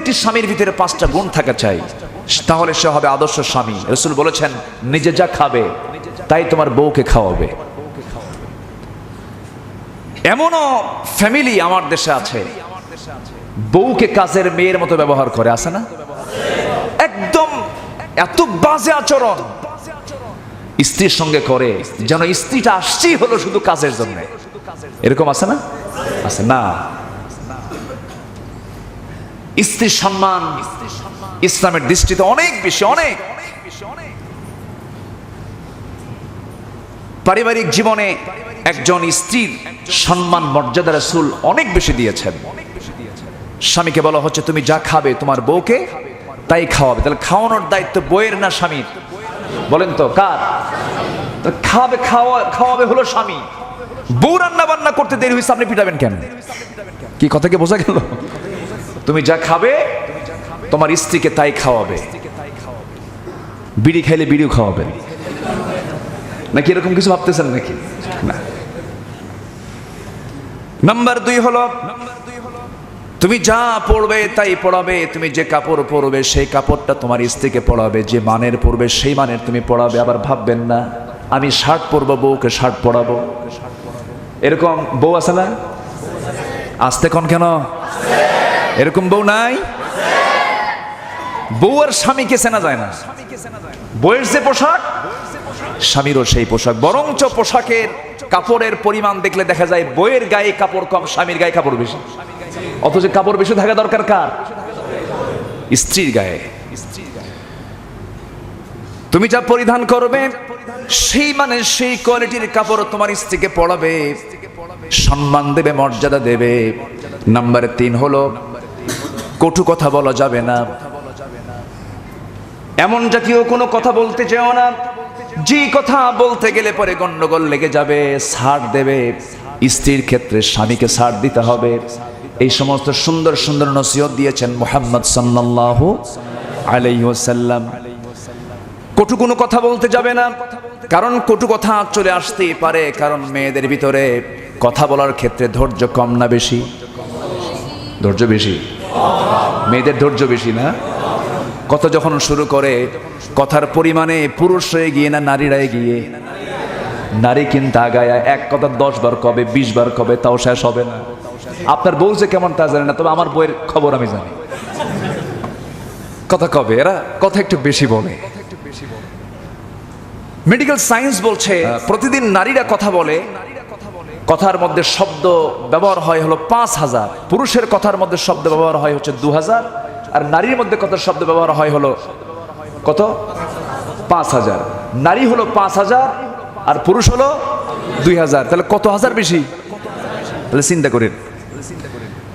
প্রত্যেকটি স্বামীর ভিতরে পাঁচটা গুণ থাকা চাই। তাহলে সে হবে আদর্শ স্বামী। রসুল বলেছেন, নিজে যা খাবে, তাই তোমার বউকে খাওয়াবে। এমনও ফ্যামিলি আমার দেশে আছে। বউকে কাজের মেয়ের মতো ব্যবহার করে, আছে না? একদম এত বাজে আচরণ। স্ত্রীর সঙ্গে করে, যেন স্ত্রীটা আসছেই হলো শুধু কাজের জন্য। এরকম আছে না? আছে না? স্ত্রীর সম্মান, ইসলামের দৃষ্টিতে অনেক বেশি, অনেক। পারিবারিক জীবনে একজন স্ত্রীর সম্মান, মর্যাদা রাসূল অনেক বেশি দিয়েছেন। স্বামীকে বলা হচ্ছে, তুমি যা খাবে তোমার বউকে তাই খাওয়াবে। তাহলে খাওয়ানোর দায়িত্ব বইয়ের না স্বামীর? বলেন তো, কার? খাবে, খাওয়া, খাওয়াবে হলো স্বামী। বউ রান্না বান্না করতে দেরি হয়েছে আপনি পিটাবেন কেন? কি কথা কি বোঝা গেল? তুমি যা খাবে, তোমার স্ত্রীকে তাই খাওয়াবে। বিড়ি খাইলে বিড়িও খাওয়াবেন। নাকি এরকম কিছু ভাবতেছেন নাকি? না। নাম্বার দুই হলো, তুমি যা পড়বে তাই পড়াবে, তুমি যে কাপড় পরবে সেই কাপড়টা তোমার স্ত্রীকে পড়াবে, যে মানের পরবে সেই মানের তুমি পড়াবে, আবার ভাববেন না, আমি শার্ট পরবো, বউকে শার্ট পরাবো। এরকম বউ আছে না? আসতে কোন কেন? এরকম বউ নাই? বউ আর স্বামীকে চেনা যায় না। বউয়ের যে পোশাক, স্বামীরও সেই পোশাক। বরঞ্চ পোশাকের কাপড়ের পরিমাণ দেখলে দেখা যায় বইয়ের গায়ে কাপড় কম, স্বামীর গায়ে কাপড় বেশি। অথচ কাপড় বেশি থাকা দরকার কার? স্ত্রীর গায়ে। তুমি যা পরিধান করবে, সেই মানে সেই কোয়ালিটির কাপড় তোমার স্ত্রীকে পড়াবে, সম্মান দেবে, মর্যাদা দেবে। নাম্বার তিন হলো কটু কথা বলা যাবে না। এমন জাতীয় কোনো কথা বলতে চাও না। যে কথা বলতে গেলে পরে গন্ডগোল লেগে যাবে, ছাড় দেবে। স্ত্রীর ক্ষেত্রে স্বামীকে ছাড় দিতে হবে। এই সমস্ত সুন্দর সুন্দর নসিহত দিয়েছেন মোহাম্মদ সাল্লাল্লাহু আলাইহি ওয়াসাল্লাম। কটু কোনো কথা বলতে যাবে না। কারণ কটু কথা চলে আসতেই পারে, কারণ মেয়েদের ভিতরে কথা বলার ক্ষেত্রে ধৈর্য কম না বেশি? ধৈর্য বেশি। মেয়েদের ধৈর্য বেশি না? কথা যখন শুরু করে কথার পরিমাণে পুরুষ হয়ে গিয়ে না নারীরা গিয়ে? নারী কিন্তু আগায় এক কথা দশ বার কবে বিশ বার কবে তাও শেষ হবে না। আপনার বউ যে কেমন তা জানে না তবে আমার বইয়ের খবর আমি জানি। কথা কবে? এরা কথা একটু বেশি বলে। মেডিকেল সায়েন্স বলছে প্রতিদিন নারীরা কথা বলে কথার মধ্যে শব্দ ব্যবহার হয় হলো পাঁচ হাজার। পুরুষের কথার মধ্যে শব্দ ব্যবহার হয় হচ্ছে দু হাজার। আর নারীর মধ্যে কথার শব্দ ব্যবহার হয় হলো কত? পাঁচ হাজার। নারী হলো পাঁচ হাজার আর পুরুষ হলো দুই হাজার। তাহলে কত হাজার বেশি? তাহলে চিন্তা করেন।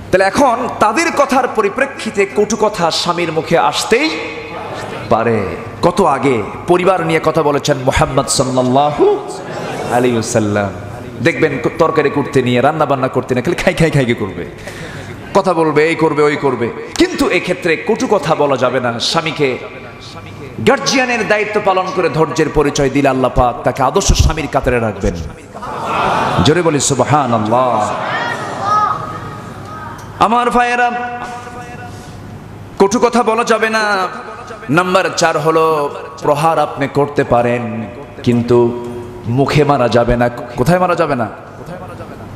তাহলে এখন তাদের কথার পরিপ্রেক্ষিতে কটু কথা স্বামীর মুখে আসতেই পারে। কত আগে পরিবার নিয়ে কথা বলেছেন মোহাম্মদ সাল্লাল্লাহু আলাইহি ওয়াসাল্লাম। দেখবেন তরকারি করতে নিয়ে রান্না বান্না করতে নিয়ে, খালি খাই খাই খাই করবে। কথা বলবে, এই করবে, ওই করবে। কিন্তু এক্ষেত্রে কটু কথা বলা যাবে না। স্বামীকে গার্জিয়ানের দায়িত্ব পালন করে ধৈর্যের পরিচয় দিলে আল্লাহ পাক তাকে আদর্শ স্বামীর কাতারে রাখবেন। জোরে বলি সুবহান আল্লাহ আমার ভাইয়েরা, কটু কথা বলা যাবে না। নাম্বার চার হলো, প্রহার আপনি করতে পারেন, কিন্তু মুখে মারা যাবে না। কোথায় মারা যাবে না?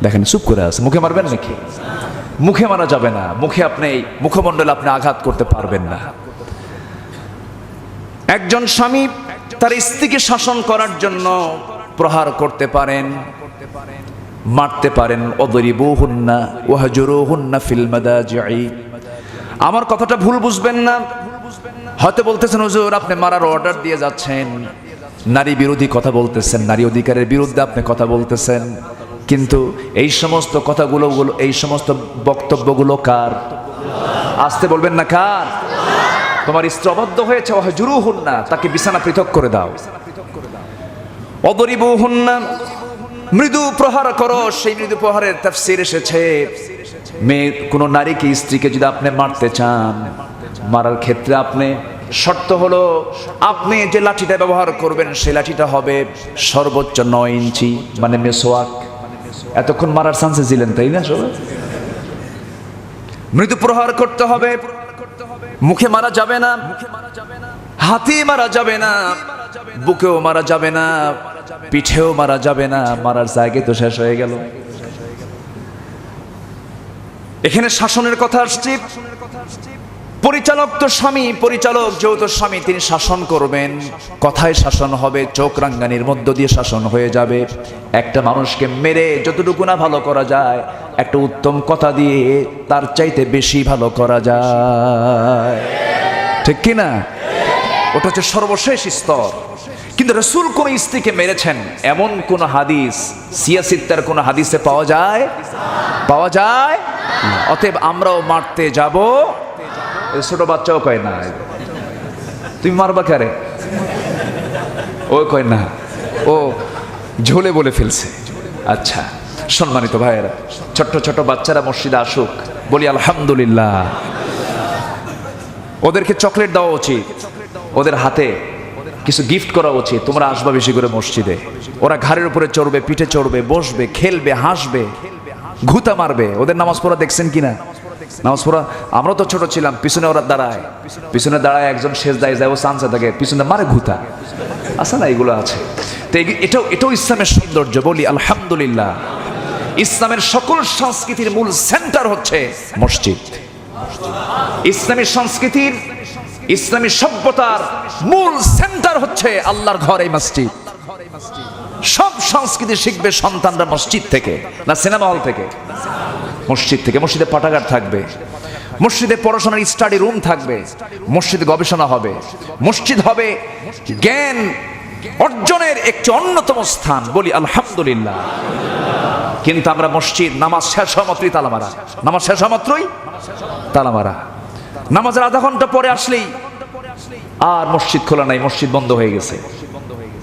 দেখেন, চুপ করে আছে। মুখে মারবেন নাকি? মুখে মারা যাবে না। মুখে আপনি, মুখমণ্ডলে আপনি আঘাত করতে পারবেন না। একজন স্বামী তার স্ত্রীকে শাসন করার জন্য প্রহার করতে পারেন, মারতে পারেন। অদরিবু হুন্না ওহাজুরু হুন্না ফিল মাদাজিই আমার কথাটা ভুল বুঝবেন না। হয়তো বলতেছেন, হুজুর, আপনি মারার অর্ডার দিয়ে যাচ্ছেন। নারী বিরোধী কথা বলতেছেন, নারী অধিকারের বিরুদ্ধে আপনি কথা বলতেছেন। কিন্তু এই সমস্ত কথাগুলো, এই সমস্ত বক্তব্যগুলো কার? আসতে বলবেন না কার? তোমার স্ত্রী অবাধ্য হয়েছে জুরু হুন না তাকে বিছানা পৃথক করে দাও। অদরিবু হন না মৃদু প্রহার করো, সেই মৃদু প্রহারের তাফসির এসেছে। মেয়ে, কোনো নারীকে, স্ত্রীকে যদি আপনি মারতে চান, মারার ক্ষেত্রে আপনি শর্ত হলো, আপনি যে লাঠিটা ব্যবহার করবেন, সেই লাঠিটা হবে সর্বোচ্চ নয় ইঞ্চি মানে মেসোয়াক। এতক্ষণ মারার চান্সেস দিলেন তাই না সবাই? মৃদু প্রহার করতে হবে। মুখে মারা যাবে না। হাতি মারা যাবে না। বুকেও মারা যাবে না। পিঠেও মারা যাবে না। মারার জায়গায় তো শেষ হয়ে গেল। এখানে শাসনের কথা আসছে। পরিচালক তো স্বামী, পরিচালক যেহেতু স্বামী, তিনি শাসন করবেন। কথায় শাসন হবে, চোখ রাঙ্গানির মধ্য দিয়ে শাসন হয়ে যাবে। একটা মানুষকে মেরে যতটুকু না ভালো করা যায়, একটা উত্তম কথা দিয়ে তার চাইতে বেশি ভালো করা যায়। ঠিক কি না? ওটা হচ্ছে সর্বশেষ স্তর। কিন্তু রসুল কোন স্ত্রীকে মেরেছেন? এমন কোন হাদিস সিয়াসিত্তার কোন হাদিসে পাওয়া যায়? পাওয়া যায়? অতএব আমরাও মারতে যাব। ছোট বাচ্চাও কয় না। তুমি মারবা কারে? ও কয় না। ও ঝোলে বলে ফেলছে। আচ্ছা সম্মানিত ভাইয়েরা, ছোট্ট ছোট বাচ্চারা মসজিদে আসুক, বলি আলহামদুলিল্লাহ। ওদেরকে চকলেট দেওয়া উচিত। ওদের হাতে কিছু গিফট করা উচিত। তোমরা আসবা বেশি করে মসজিদে। ওরা ঘাড়ের উপরে চড়বে, পিঠে চড়বে, বসবে, খেলবে, হাসবে, ঘুতা মারবে। ওদের নামাজ পড়া দেখছেন কিনা? নামাজ পড়া আমরা তো ছোট ছিলাম পিছনে ওরা দাঁড়ায়। পিছনে দাঁড়ায়। একজন শেষ দায় যায় ও চান্সে থাকে পিছনে মারে ঘুতা। আছে না এগুলো আছে। তো এটাও এটাও ইসলামের সৌন্দর্য বলি আলহামদুলিল্লাহ। ইসলামের সকল সংস্কৃতির মূল সেন্টার হচ্ছে মসজিদ। ইসলামী সংস্কৃতির ইসলামী সভ্যতার মূল সেন্টার হচ্ছে আল্লাহর ঘর এই মসজিদ। সব সংস্কৃতি শিখবে সন্তানরা মসজিদ থেকে না সিনেমা হল থেকে। মসজিদ থেকে। মসজিদে পাঠাগার থাকবে। মসজিদে পড়াশোনার স্টাডি রুম থাকবে। মসজিদে গবেষণা হবে। মসজিদ হবে জ্ঞান অর্জনের একটি অন্যতম স্থান। বলি আলহামদুলিল্লাহ। কিন্তু আমরা মসজিদ, নামাজ শেষ হওয়া মাত্রই তালা মারা নামাজ শেষ হওয়া মাত্রই তালা মারা নামাজের আধা ঘণ্টা পরে আসলেই আর মসজিদ খোলা নাই, মসজিদ বন্ধ হয়ে গেছে।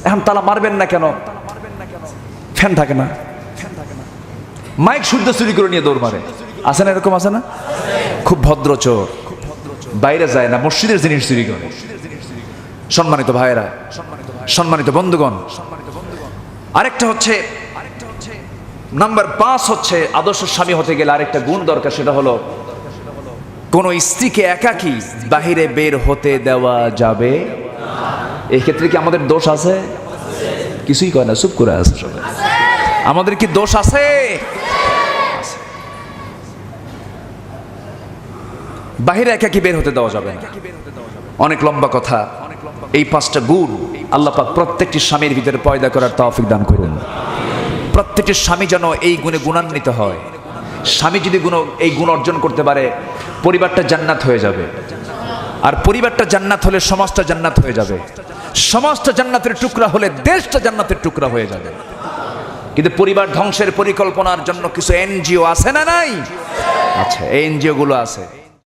এখন তালা মারবেন না কেন? ফ্যান থাকে না। মাইক শুদ্ধ চুরি করে নিয়ে দৌড় মারে। আছে না এরকম আছে না? খুব ভদ্র চোর। বাইরে যায় না, মসজিদের জিনিস চুরি করে। সম্মানিত ভাইয়েরা, সম্মানিত বন্ধুগণ, আরেকটা হচ্ছে, নাম্বার পাঁচ হচ্ছে আদর্শ স্বামী হতে গেলে আরেকটা গুণ দরকার, সেটা হলো, কোন স্ত্রীকে একাকী বাহিরে বের হতে দেওয়া যাবে? এই ক্ষেত্রে কি আমাদের দোষ আছে? কিছুই কয় না, চুপ করে আছে আমাদের কি দোষ আছে? বাহিরে একাকি বের হতে দেওয়া যাবে না। অনেক লম্বা কথা। এই পাঁচটা গুণ আল্লাহ পাক প্রত্যেকটি স্বামীর ভিতরে পয়দা করার তৌফিক দান করুন। প্রত্যেকটি স্বামী যেন এই গুণে গুণান্বিত হয়। স্বামী যদি গুণ, এই গুণ অর্জন করতে পারে, পরিবারটা জান্নাত হয়ে যাবে। আর পরিবারটা জান্নাত হলে সমাজটা জান্নাত হয়ে যাবে। সমাজটা জান্নাতের টুকরা হলে দেশটা জান্নাতের টুকরা হয়ে যাবে। কিন্তু পরিবার ধ্বংসের পরিকল্পনার জন্য কিছু এনজিও আছে না নাই? আচ্ছা এই এনজিও গুলো আছে।